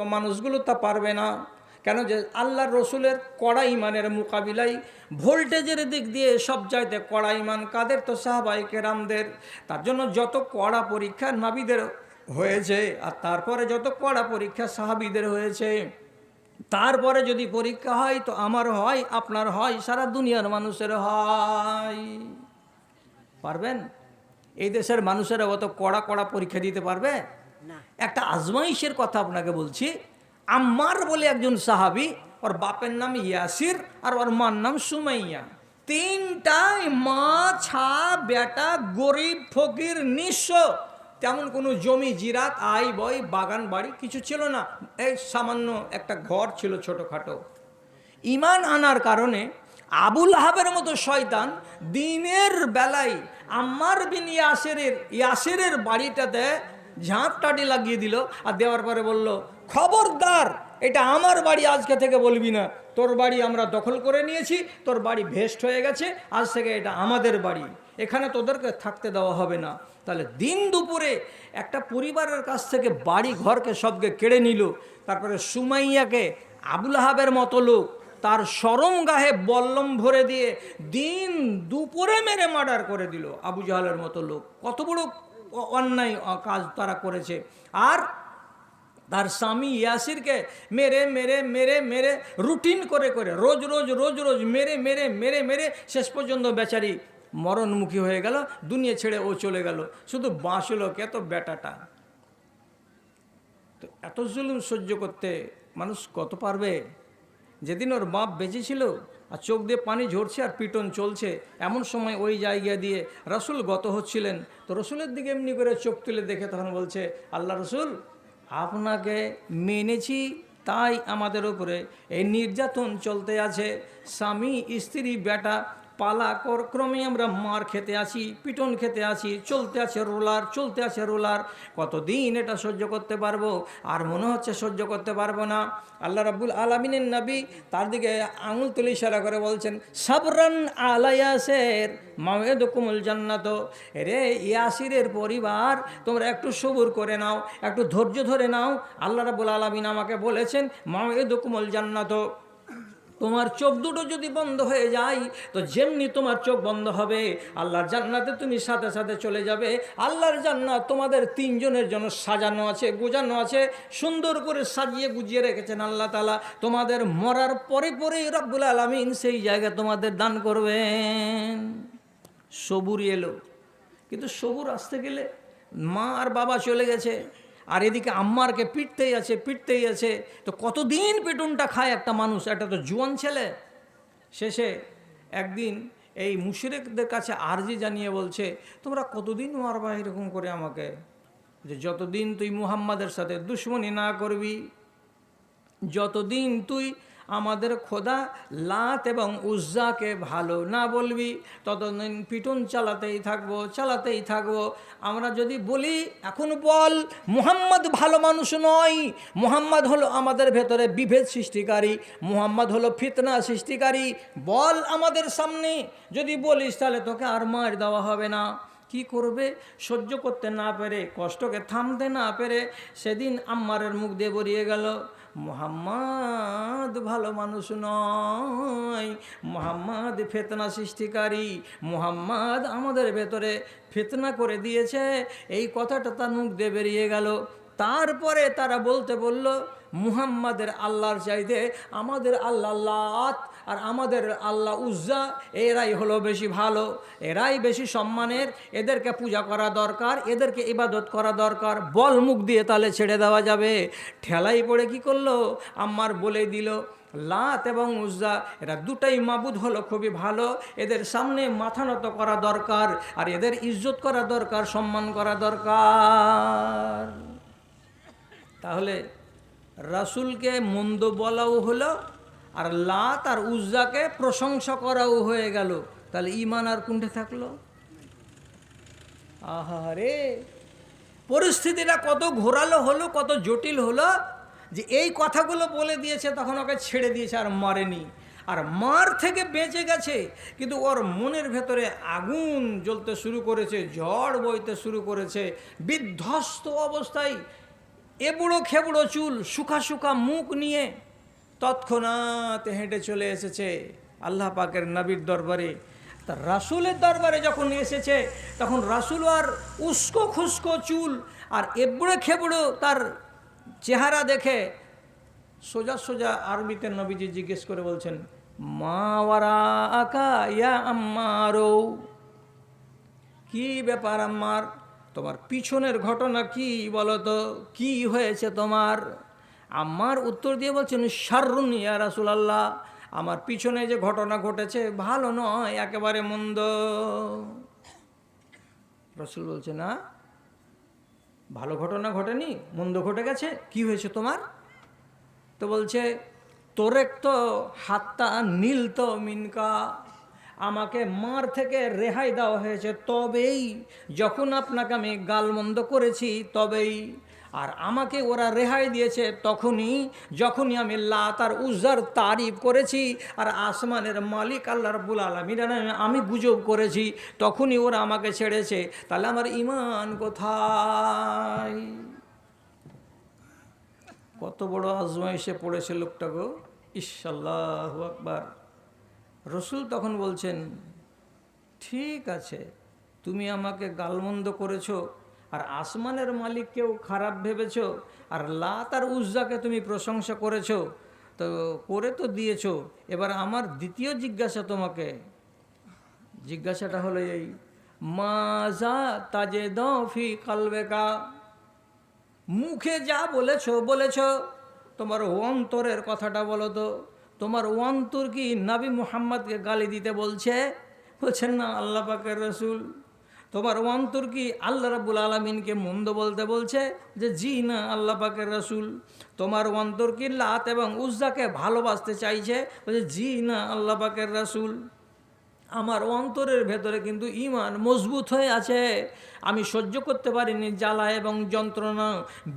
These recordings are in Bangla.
তো মানুষগুলো তা পারবে না। কেন যে আল্লাহর রসুলের কড়া ইমানের মোকাবিলায় ভোল্টেজের দিক দিয়ে সব চাইতে কড়া ইমান কাদের? তো সাহাবাই কেরামদের। তার জন্য যত কড়া পরীক্ষা নাবিদের হয়েছে আর তারপরে যত কড়া পরীক্ষা সাহাবিদের হয়েছে, তারপরে যদি পরীক্ষা হয় তো আমার হয়, আপনার হয়, সারা দুনিয়ার মানুষের হয়। পারবেন? এই দেশের মানুষেরা অত কড়া কড়া পরীক্ষা দিতে পারবে? একটা আজমাইশের কথা আপনাকে বলছি। আম্মার বলে একজন সাহাবি, ওর বাপের নাম ইয়াসির আর ওর মার নাম সুমাইয়া। তিনটাই মা, ছা, বেটা, গরিব, ফকির, নিঃস্ব। তেমন কোনো জমি, জিরাত আই বই বাগান, বাড়ি কিছু ছিল না। এই সামান্য একটা ঘর ছিল ছোটোখাটো। ইমান আনার কারণে আবুল আহাবের মতো শয়তান দিনের বেলায় আম্মার বিন ইয়াসেরের ইয়াসেরের বাড়িটাতে ঝাঁপ টাটি লাগিয়ে দিল আর দেওয়ার পরে বলল, খবরদার, এটা আমার বাড়ি আজকে থেকে বলবি না। তোর বাড়ি আমরা দখল করে নিয়েছি, তোর বাড়ি ভেস্ট হয়ে গেছে, আজ থেকে এটা আমাদের বাড়ি। এখানে তোদেরকে থাকতে দেওয়া হবে না। তাহলে দিন দুপুরে একটা পরিবারের কাছ থেকে বাড়ি ঘরকে সবকে কেড়ে নিল, তারপরে সুমাইয়াকে আবুল আহাবের মতো লোক তার সরম গাহে বল্লম ভরে দিয়ে দিন দুপুরে মেরে মার্ডার করে দিল আবু জাহালের মতো লোক। কত বড় অন্যায় কাজ তারা করেছে। আর তার স্বামী ইয়াসিরকে মেরে মেরে মেরে মেরে, রুটিন করে করে, রোজ রোজ রোজ রোজ মেরে মেরে মেরে মেরে শেষ পর্যন্ত বেচারি মরণমুখী হয়ে গেল, দুনিয়া ছেড়ে ও চলে গেল। শুধু বাঁচলো কে তো বেটাটা। তো এত জুলুম সহ্য করতে মানুষ কত পারবে? যেদিন ওর বাপ বেঁচে ছিল আর চোখ দিয়ে পানি ঝরছে আর পিটন চলছে। এমন সময় ওই জায়গা দিয়ে রসুল গত হচ্ছিলেন। তো রসুলের দিকে এমনি করে চোখ তুলে দেখে তখন বলছে, আল্লাহ রসুল, আপনাকে মেনেছি, তাই আমাদের ওপরে এই নির্যাতন চলতে আছে। স্বামী, স্ত্রী, বেটা পালা কর ক্রমে আমরা মার খেতে আছি পিটন খেতে আছি চলতে আছে রোলার, চলতে আছে রোলার। কতদিন এটা সহ্য করতে পারব? আর মনে হচ্ছে সহ্য করতে পারব না। আল্লাহ রাব্বুল আলমিনের নবী তার দিকে আঙুল তুলে ইশারা করে বলছেন, সাবরান আলায়াসের মামেদ কুমুল জান্নাত। রে ইয়াসিরের পরিবার, তোমরা একটু সবুর করে নাও, একটু ধৈর্য ধরে নাও। আল্লাহ রাব্বুল আলমিন আমাকে বলেছেন মামেদ কুমুল জান্নাত। তোমার চোখ দুটো যদি বন্ধ হয়ে যায়, তো যেমনি তোমার চোখ বন্ধ হবে, আল্লাহর জান্নাতে তুমি সাথে সাথে চলে যাবে। আল্লাহর জান্নাত তোমাদের তিনজনের জন্য সাজানো আছে, গোজানো আছে, সুন্দর করে সাজিয়ে গুজিয়ে রেখেছেন আল্লাহ তালা তোমাদের মরার পরে পরেই রব্বুল আলমিন সেই জায়গায় তোমাদের দান করবেন। সবুর এলো। কিন্তু সবুর আসতে গেলে মা আর বাবা চলে গেছে। আর এদিকে আম্মারকে পিটতেই আছে পিটতেই আছে। তো কতদিন পেটুনটা খায় একটা মানুষ? একটা তো জুয়ান ছেলে। শেষে একদিন এই মুশিরেকদের কাছে আর্জি জানিয়ে বলছে, তোমরা কতদিন মারবা এরকম করে আমাকে? যে যতদিন তুই মুহাম্মাদের সাথে দুশ্মনী না করবি, যতদিন তুই আমাদের খোদা লাত এবং উজ্জাকে ভালো না বলবি, ততদিন পিটন চালাতেই থাকব চালাতেই থাকব। আমরা যদি বলি, এখন বল, মুহাম্মদ ভালো মানুষ নয়। মুহাম্মদ হলো আমাদের ভেতরে বিভেদ সৃষ্টিকারী, মুহাম্মদ হলো ফিতনা সৃষ্টিকারী। বল আমাদের সামনে, যদি বলিস তাহলে তোকে আর মার দেওয়া হবে না। কি করবে? সহ্য করতে না পেরে, কষ্টকে থামতে না পেরে সেদিন আম্মারের মুখ দিয়ে বেরিয়ে গেল। মোহাম্মদ ভালো মানুষ নয়। মোহাম্মদ ফেতনা সৃষ্টিকারী। মোহাম্মদ আমাদের ভেতরে ফেতনা করে দিয়েছে। এই কথাটা তার মুখ দিয়ে বেরিয়ে গেল। তারপরে তারা বলতে বলল, মুহাম্মাদের আল্লাহর চাইতে আমাদের আল্লাহ লাত আর আমাদের আল্লাহ উজ্জা, এরাই হলো বেশি ভালো, এরাই বেশি সম্মানের, এদেরকে পূজা করা দরকার, এদেরকে ইবাদত করা দরকার, বল মুখ দিয়ে তাহলে ছেড়ে দেওয়া যাবে। ঠেলাই পড়ে কি করল? আম্মার বলে দিল, লাত এবং উজ্জা, এরা দুটাই মাবুদ হলো খুবই ভালো, এদের সামনে মাথা নত করা দরকার আর এদের ইজ্জত করা দরকার, সম্মান করা দরকার। তাহলে রাসুলকে মন্দ বলাও হলো আর লাত আর উজ্জাকে প্রশংসা করাও হয়ে গেল। তাহলে ইমান আর কুণ্ঠে থাকল? আহারে পরিস্থিতিটা কত ঘোরালো হলো, কত জটিল হলো যে এই কথাগুলো বলে দিয়েছে, তখন ওকে ছেড়ে দিয়েছে আর মারেনি। আর মার থেকে বেঁচে গেছে, কিন্তু ওর মনের ভেতরে আগুন জ্বলতে শুরু করেছে ঝড় বইতে শুরু করেছে, বিধ্বস্ত অবস্থায় এবুড়ো খেবুড়ো চুল শুকা শুকা মুখ নিয়ে তৎক্ষণাৎ হেঁটে চলে এসেছে আল্লাহ পাকের নবীর দরবারে। তা রাসুলের দরবারে যখন এসেছে, তখন রাসুল আর উস্কো খুস্কো চুল আর এবুড়ো খেবড়ো তার চেহারা দেখে সোজা সোজা আরবিতে নবীজি জিজ্ঞেস করে বলছেন, মা ওয়ারা আকা ইয়া আম্মারো? কি ব্যাপার আম্মার? তোমার পিছনের ঘটনা কি বলো তো কি হয়েছে তোমার? আমার উত্তর দিয়ে বলছেন শারুন ইয়া রাসুল আল্লাহ আমার পিছনে যে ঘটনা ঘটেছে ভালো নয়, একেবারে মন্দ। রসুল বলছে, না, ভালো ঘটনা ঘটেনি, মন্দ ঘটে গেছে, কি হয়েছে তোমার? তো বলছে, তোরেক তো হাতটা নীল তো মিনকা। আমাকে মার থেকে রেহাই দেওয়া হয়েছে, তবেই যখন আপনাকে আমি গালমন্দ করেছি, তবেই। আর আমাকে ওরা রেহাই দিয়েছে তখনই, যখনই আমি লাত আর উজ্জার তারিফ করেছি, আর আসমানের মালিক আল্লাহ রব্বুল আমি গুজব করেছি, তখনই ওরা আমাকে ছেড়েছে। তাহলে আমার ইমান কোথায়? কত বড় আজমাইশে পড়েছে লোকটা গো। ইসাল্লাহ আকবার। রসুল তখন বলছেন, ঠিক আছে, তুমি আমাকে গালমন্দ করেছ, আর আসমানের মালিককেও খারাপ ভেবেছ, আর লাত আর উজ্জাকে তুমি প্রশংসা করেছ, তো করে তো দিয়েছ। এবার আমার দ্বিতীয় জিজ্ঞাসা তোমাকে। জিজ্ঞাসাটা হলো এই মাজা তাজে দফি কালবেকা, মুখে যা বলেছ বলেছ, তোমার অন্তরের কথাটা বলো তো। তোমার অন্তর কি নাবি মুহাম্মদকে গালি দিতে বলছে? বলছেন, না, আল্লাহ পাকের রসুল। তোমার অন্তর কি আল্লাহ রাবুল আলমিনকে মন্দ বলতে বলছে যে, জি, না, আল্লাহ পাকের রসুল। তোমার অন্তর কি লাত এবং উজ্জাকে ভালোবাসতে চাইছে? বলছে, জি, না, আল্লাহ পাকের রসুল। আমার অন্তরের ভেতরে কিন্তু ইমান মজবুত হয়ে আছে। আমি সহ্য করতে পারিনি, জ্বালা এবং যন্ত্রণা।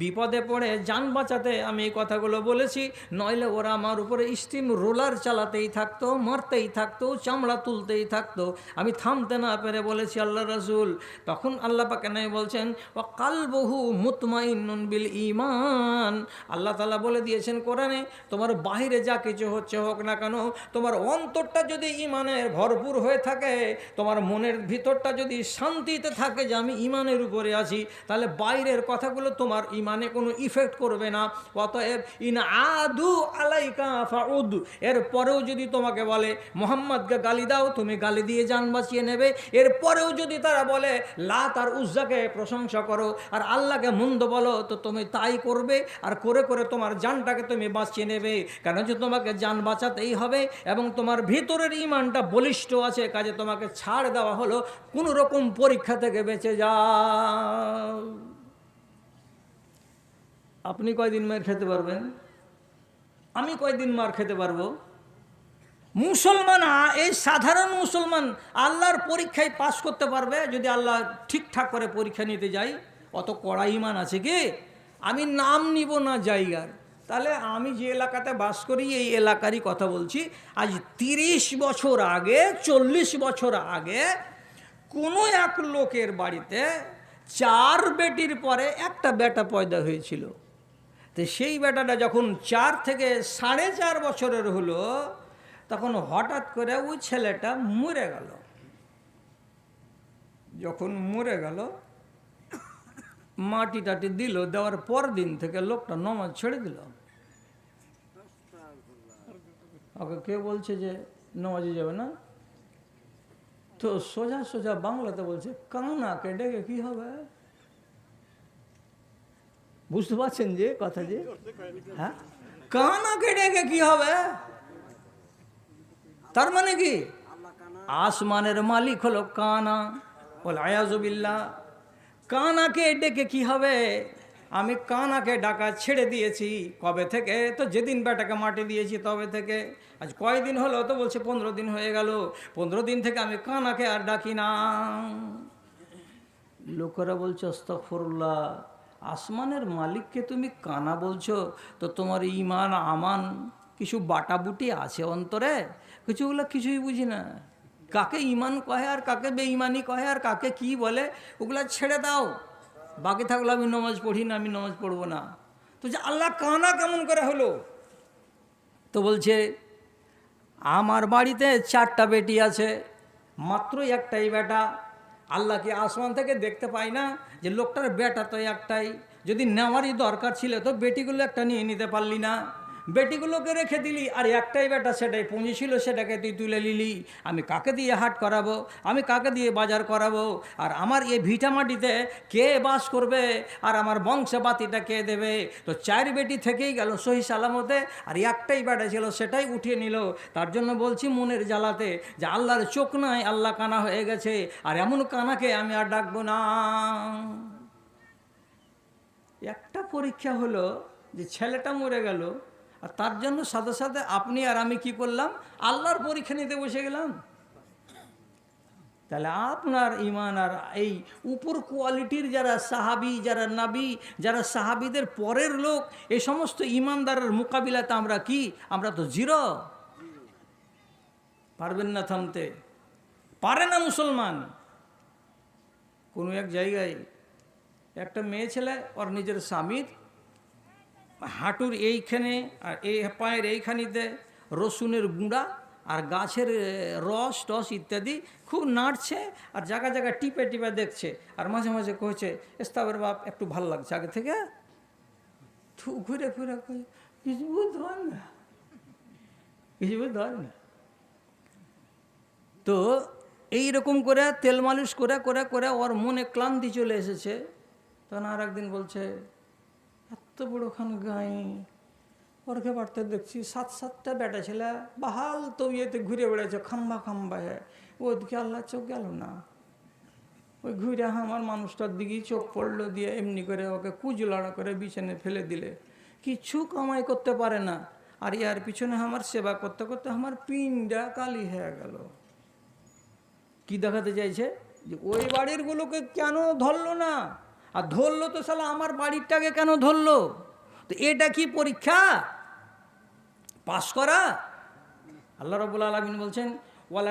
বিপদে পড়ে যান বাঁচাতে আমি এই কথাগুলো বলেছি, নইলে ওরা আমার উপরে স্টিম রোলার চালাতেই থাকতো, মারতেই থাকতো, চামড়া তুলতেই থাকতো। আমি থামতে না পেরে বলেছি, আল্লাহ রসুল। তখন আল্লাহ পাকে নাই বলছেন ও কাল বহু মুতমাইনুন বিল ইমান আল্লাহ তালা বলে দিয়েছেন কোরআনে, তোমার বাহিরে যা কিছু হচ্ছে হোক না কেন, তোমার অন্তরটা যদি ইমানের ভরপুর হয়ে থাকে, তোমার মনের ভিতরটা যদি শান্তিতে থাকে যে আমি ইমানের উপরে আছি, তাহলে বাইরের কথাগুলো তোমার ইমানে কোনো ইফেক্ট করবে না। অতএব, ইন আদু আলাইকা ফাউদ এর পরেও যদি তোমাকে বলে, মোহাম্মদকে গালি দাও, তুমি গালি দিয়ে যান বাঁচিয়ে নেবে এর পরেও যদি তারা বলে লাত আর উজ্জাকে প্রশংসা করো, আর আল্লাহকে মন্দ বলো তো তুমি তাই করবে, আর করে করে তোমার জানটাকে তুমি বাঁচিয়ে নেবে। কেন যে তোমাকে যান বাঁচাতেই হবে, এবং তোমার ভিতরের ইমানটা বলিষ্ঠ আছে, কাজে তোমাকে ছাড় দেওয়া হলো, কোনো রকম পরীক্ষা থেকে বেঁচে যাও আপনি কয়দিন মার খেতে পারবেন? আমি কয়দিন মার খেতে পারব? মুসলমান এই সাধারণ মুসলমান আল্লাহর পরীক্ষায় পাশ করতে পারবে যদি আল্লাহ ঠিকঠাক করে পরীক্ষা নিতে যাই। অত কড়া ইমান আছে কি? আমি নাম নিব না জায়গার। তাহলে আমি যে এলাকাতে বাস করি, এই এলাকারই কথা বলছি। আজ তিরিশ বছর আগে, চল্লিশ বছর আগে কোনো এক লোকের বাড়িতে চার বেটির পরে একটা বেটা পয়দা হয়েছিল। তো সেই বেটাটা যখন চার থেকে সাড়ে চার বছরের হলো, তখন হঠাৎ করে ওই ছেলেটা মরে গেল। যখন মরে গেল, মাটি টাটি দিল, দেওয়ার পর দিন থেকে লোকটা নমাজ ছেড়ে দিল। ওকে কে বলছে যে নমাজে যাবে না? তো সোজা সোজা বাংলাতে বলছে কানাকে ডেকে কি হবে? বুঝতে পারছেন যে কথা যে? হ্যাঁ? কানাকে ডেকে কি হবে? তার মানে কি? আসমানের মালিক হলো কানা। বলে আয়াজবিল্লা কানাকে ডেকে কি হবে? আমি কানাকে ডাকা ছেড়ে দিয়েছি। কবে থেকে? তো যেদিন বেটাকে মাটি দিয়েছি তবে থেকে। আজ কয়দিন হলো তো বলছে পনেরো দিন হয়ে গেল। পনেরো দিন থেকে আমি কানাকে আর ডাকি না। লোকেরা বলছে অস্তফরুল্লাহ আসমানের মালিককে তুমি কানা বলছো? তো তোমার ইমান আমান কিছু বাটাবুটি আছে অন্তরে? কিছুগুলো কিছুই বুঝি না। কাকে ইমান কহে আর কাকে বেঈমানি কহে আর কাকে কি বলে, ওগুলা ছেড়ে দাও। বাকি থাকলে আমি নমাজ পড়ি না, আমি নমাজ পড়ব না। তো যে আল্লাহ কানা কেমন করে হলো? তো বলছে আমার বাড়িতে চারটা বেটি আছে মাত্র একটাই বেটা। আল্লাহ কি আসমান থেকে দেখতে পাই না যে লোকটার বেটা তো একটাই। যদি নেওয়ারই দরকার ছিল তো বেটিগুলো একটা নিয়ে নিতে পারলি না। বেটিগুলোকে রেখে দিলি, আর একটাই বেটা সেটাই, পুঁজি ছিল সেটাকে তুই তুলে নিলি। আমি কাকে দিয়ে হাট করাবো? আমি কাকে দিয়ে বাজার করাবো? আর আমার এই ভিটা মাটিতে কে বাস করবে? আর আমার বংশে বাতিটা কে দেবে? তো চার বেটি থেকেই গেল সহি সালামতে, আর একটাই বেটা ছিল সেটাই উঠিয়ে নিল। তার জন্য বলছি মনের জ্বালাতে যে আল্লাহর চোখ নাই, আল্লাহ কানা হয়ে গেছে, আর এমন কানাকে আমি আর ডাকবো না। একটা পরীক্ষা হলো যে ছেলেটা মরে গেল আর তার জন্য সাথে সাথে আপনি আর আমি কি করলাম? আল্লাহর পরীক্ষা নিতে বসে গেলাম। তাহলে আপনার ইমান আর এই উপর কোয়ালিটির যারা সাহাবি, যারা নাবি, যারা সাহাবিদের পরের লোক, এ সমস্ত ইমানদারের মোকাবিলাতে আমরা কি? আমরা তো জিরো। পারবেন না থামতে। পারে না মুসলমান। কোনো এক জায়গায় একটা মেয়ে ছেলে, ওর নিজের স্বামীর হাঁটুর এইখানে আর এই পায়ের এইখানিতে রসুনের গুঁড়া আর গাছের রস টস ইত্যাদি খুব নাড়ছে আর জায়গা জায়গা টিপে টিপে দেখছে। আর মাঝে মাঝে কয়েছে এস্তাবের বাপ, একটু ভালো লাগছে। আগে থেকে ঘুরে ঘুরে কিছু বুঝতে পারি না কিছু বুঝতে পারি না। তো এই রকম করে, তেল মালিশ করে করে করে ওর মনে ক্লান্তি চলে এসেছে। তখন আর একদিন বলছে এত বড়খান গায়ে ওরকে বাড়তে দেখছি, সাত সাতটা বেটা ছেলে, বাহাল তো ইয়েতে ঘুরে বেড়াচ্ছে খাম্বা খাম্বা হ্যাঁ। ওদিকে আল্লাহ চোখ গেল না। ওই ঘুরে আমার মানুষটার দিকেই চোখ পড়ল দিয়ে এমনি করে ওকে কুজলাড়া করে বিছানে ফেলে দিলে। কিছু কামাই করতে পারে না। আর ইয়ার পিছনে আমার সেবা করতে করতে আমার পিনটা কালি হয়ে গেল। কি দেখাতে চাইছে? যে ওই বাড়িরগুলোকে কেন ধরলো না? আর ধরলো তো সালা আমার বাড়িরটাকে কেন ধরলো? তো এটা কি পরীক্ষা? পাশ করা? আল্লাহ রবুল আলমিন বলছেন ওয়াল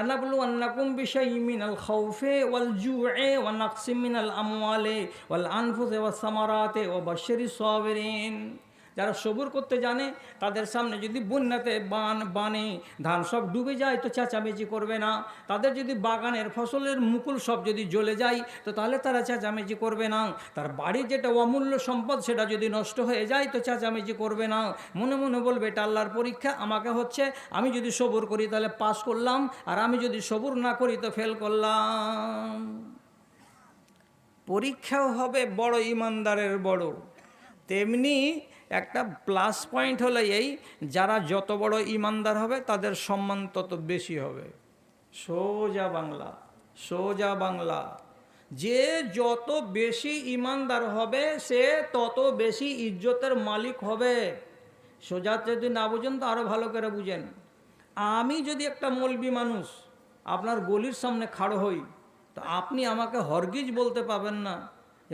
যারা সবুর করতে জানে, তাদের সামনে যদি বন্যাতে বান, বানে, ধান সব ডুবে যায়, তো চেঁচামেচি করবে না। তাদের যদি বাগানের ফসলের মুকুল সব যদি জ্বলে যায়, তো তাহলে তারা চেঁচামেচি করবে না। তার বাড়ির যেটা অমূল্য সম্পদ, সেটা যদি নষ্ট হয়ে যায়, তো চেঁচামেচি করবে না। মনে মনে বলবে, এটা আল্লাহর পরীক্ষা, আমাকে হচ্ছে, আমি যদি সবুর করি, তাহলে পাস করলাম, আর আমি যদি সবুর না করি, তো ফেল করলাম। পরীক্ষাও হবে বড়, ইমানদারের বড়। তেমনি একটা প্লাস পয়েন্ট হলো এই, যারা যত বড় ইমানদার হবে, তাদের সম্মান তত বেশি হবে। সোজা বাংলা সোজা বাংলা। যে যত বেশি ইমানদার হবে, সে তত বেশি ইজ্জতের মালিক হবে। সোজা যদি না বুঝেন, তো আরও ভালো করে বুঝেন। আমি যদি একটা মলবি মানুষ, আপনার গলির সামনে খাড়ো হই, তো আপনি আমাকে হরগিজ বলতে পাবেন না।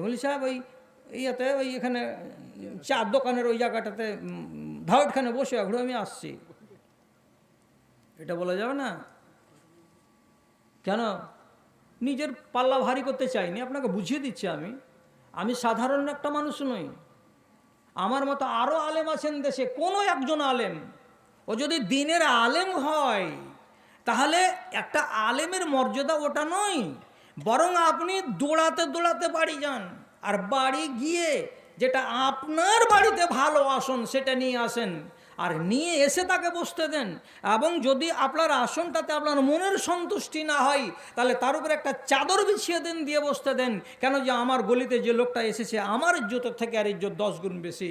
বলি সাহেব, ওই ইয়াতে, ওই এখানে চার দোকানের ওই জায়গাটাতে ধাওয়াটখানে বসে এখন আমি আসছি। এটা বলা যাবে না? কেন? নিজের পাল্লা ভারী করতে চাইনি, আপনাকে বুঝিয়ে দিচ্ছি আমি। আমি সাধারণ একটা মানুষ নই। আমার মতো আরও আলেম আছেন দেশে, কোনো একজন আলেম। ও যদি দিনের আলেম হয়, তাহলে একটা আলেমের মর্যাদা ওটা নয়। বরং আপনি দৌড়াতে দৌড়াতে বাড়ি যান, আর বাড়ি গিয়ে যেটা আপনার বাড়িতে ভালো আসন, সেটা নিয়ে আসেন। আর নিয়ে এসে তাকে বসতে দেন। এবং যদি আপনার আসনটাতে আপনার মনের সন্তুষ্টি না হয়, তাহলে তার উপরে একটা চাদর বিছিয়ে দেন, দিয়ে বসতে দেন। কেন যে আমার গলিতে যে লোকটা এসেছে, আমার ইজ্জতের থেকে আর ইজ্জত দশ গুণ বেশি।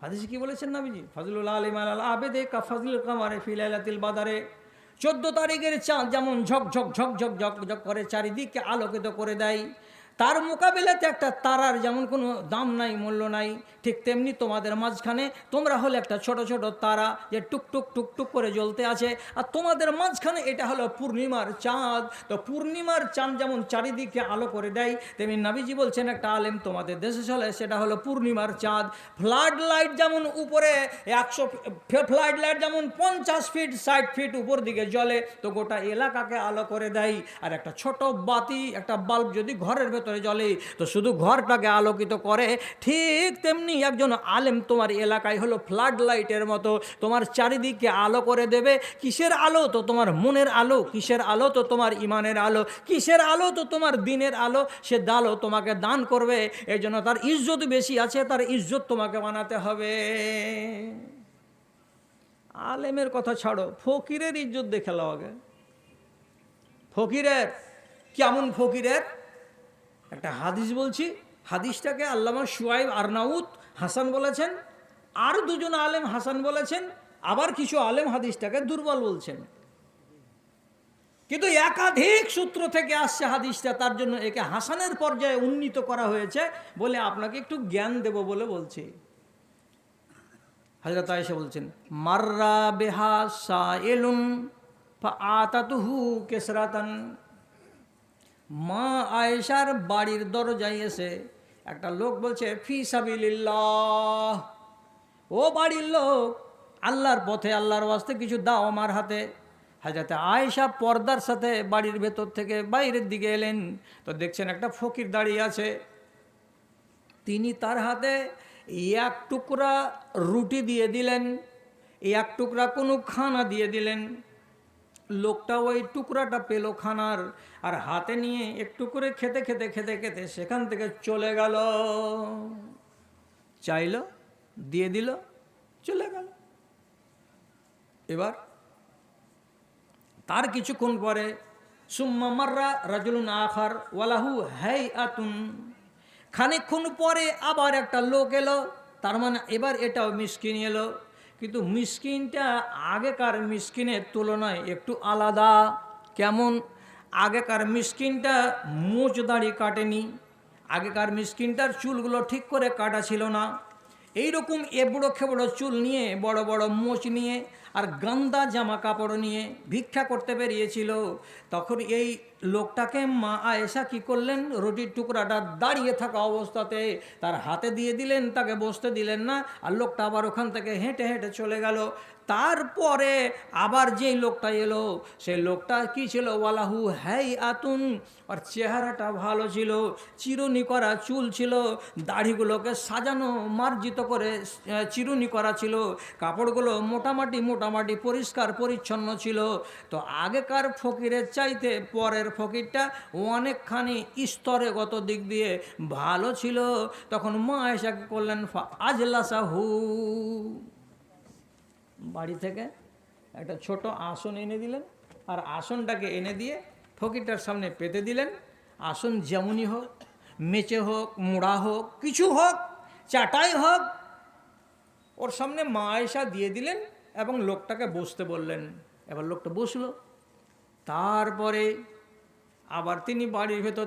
হাদিসে কি বলেছেন নাবিজি? ফজলুল আলিম আল আবেদে কা ফজলুল কামারে ফিলাইলাতিল বাদারে। চোদ্দ তারিখের চাঁদ যেমন ঝক ঝক ঝক ঝক ঝক ঝক করে, চারিদিকে আলোকিত করে দেয়। তার মোকাবিলাতে একটা তারার যেমন কোনো দাম নাই, মূল্য নাই, ঠিক তেমনি তোমাদের মাঝখানে তোমরা হলে একটা ছোট ছোট তারা যে টুকটুক টুক টুক টুক করে জ্বলতে আছে, আর তোমাদের মাঝখানে এটা হলো পূর্ণিমার চাঁদ। তো পূর্ণিমার চাঁদ যেমন চারিদিকে আলো করে দেয়, তেমনি নাবিজি বলছেন একটা আলেম তোমাদের দেশে চলে, সেটা হলো পূর্ণিমার চাঁদ। ফ্লাড লাইট যেমন উপরে একশো ফ্লাড লাইট যেমন পঞ্চাশ ফিট, ষাট ফিট উপর দিকে জ্বলে, তো গোটা এলাকাকে আলো করে দেয়। আর একটা ছোট বাতি, একটা বাল্ব যদি ঘরের ভেতর ভেতরে জ্বলে তো শুধু ঘরটাকে আলোকিত করে, ঠিক তেমনি একজন আলেম তোমার এলাকায় হলো ফ্লাড লাইটের মতো, তোমার চারিদিকে আলো করে দেবে। কিসের আলো? তো তোমার মনের আলো। কিসের আলো? তো তোমার ইমানের আলো। কিসের আলো? তো তোমার দিনের আলো। সে দালো তোমাকে দান করবে। এই জন্য তার ইজ্জত বেশি আছে, তার ইজ্জত তোমাকে বানাতে হবে। আলেমের কথা ছাড়ো। ফকিরের ইজ্জত দেখে লাও আগে ফকিরের? কেমন ফকিরের? একটা হাদিস বলছি, হাদিসটাকে আল্লামা সুয়াইব আরনাউত হাসান বলেছেন, আর দুজন আলেম হাসান বলেছেন, আবার কিছু আলেম হাদিসটাকে দুর্বল বলছেন। কিন্তু একাধিক সূত্র থেকে আসছে হাদিসটা, তার জন্য একে হাসানের পর্যায়ে উন্নীত করা হয়েছে বলে আপনাকে একটু জ্ঞান দেব বলে বলছি। হজরত আয়েশা বলছেন, মাররা বেহা সা সাইলুন আতাতুহু কেসরাতান। মা আয়েশার বাড়ির দরজায় এসে একটা লোক বলছে, ফি সাবিলিল্লাহ। ও বাড়ির লোক, আল্লাহর পথে, আল্লাহর ওয়াস্তে কিছু দাও আমার হাতে। হাজাতে আয়েশা পর্দার সাথে বাড়ির ভেতর থেকে বাইরের দিকে এলেন। তো দেখছেন একটা ফকির দাঁড়িয়ে আছে। তিনি তার হাতে এক টুকরা রুটি দিয়ে দিলেন, এক টুকরা কোনো খানা দিয়ে দিলেন। লোকটা ওই টুকরাটা পেল খানার, আর হাতে নিয়ে একটু করে খেতে খেতে খেতে খেতে সেখান থেকে চলে গেল। চাইলো, দিয়ে দিল, চলে গেল। এবার তার কিছুক্ষণ পরে, সুম্মা মাররা রাজুলুন আখার, ওয়ালাহু হাই আতুন খানিকক্ষণ পরে আবার একটা লোক এলো, তার মানে এবার এটাও মিসকিন এলো। কিন্তু মিসকিনটা আগেকার মিসকিনের তুলনায় একটু আলাদা। কেমন? আগেকার মিসকিনটা মুচ দাড়ি কাটেনি। আগেকার মিসকিনটার চুলগুলো ঠিক করে কাটা ছিল না। এইরকম এবড়ো খেবড়ো চুল নিয়ে, বড় বড় মোচ নিয়ে আর গান্দা জামা কাপড় নিয়ে ভিক্ষা করতে বেরিয়েছিল। তখন এই লোকটাকে মা আয়েশা কি করলেন? রুটির টুকরাটা দাঁড়িয়ে থাকা অবস্থাতে তার হাতে দিয়ে দিলেন, তাকে বসতে দিলেন না। আর লোকটা আবার ওখান থেকে হেঁটে হেঁটে চলে গেল। তারপরে আবার যেই লোকটা এলো সেই লোকটা কি ছিল? ওয়ালাহু হ্যাই আতুন আর চেহারাটা ভালো ছিল, চিরুনি করা চুল ছিল, দাড়িগুলোকে সাজানো, মার্জিত করে চিরুনি করা ছিল, কাপড়গুলো মোটামুটি মোটামুটি পরিষ্কার, পরিচ্ছন্ন ছিল। তো আগেকার ফকিরের চাইতে পরের ফকিরটা অনেকখানি স্তরেগত দিক দিয়ে ভালো ছিল। তখন মা এসাকে করলেন? আজলাসাহু। বাড়ি থেকে একটা ছোট আসন এনে দিলেন আর আসনটাকে এনে দিয়ে ফকিরটার সামনে পেতে দিলেন। আসন যেমনই হোক, মেচে হোক, মোড়া হোক, কিছু হোক, চাটাই হোক, ওর সামনে মা আয়সা দিয়ে দিলেন এবং লোকটাকে বসতে বললেন। এবার লোকটা বসল। তারপরে আবার তিনি বাড়ির ভেতর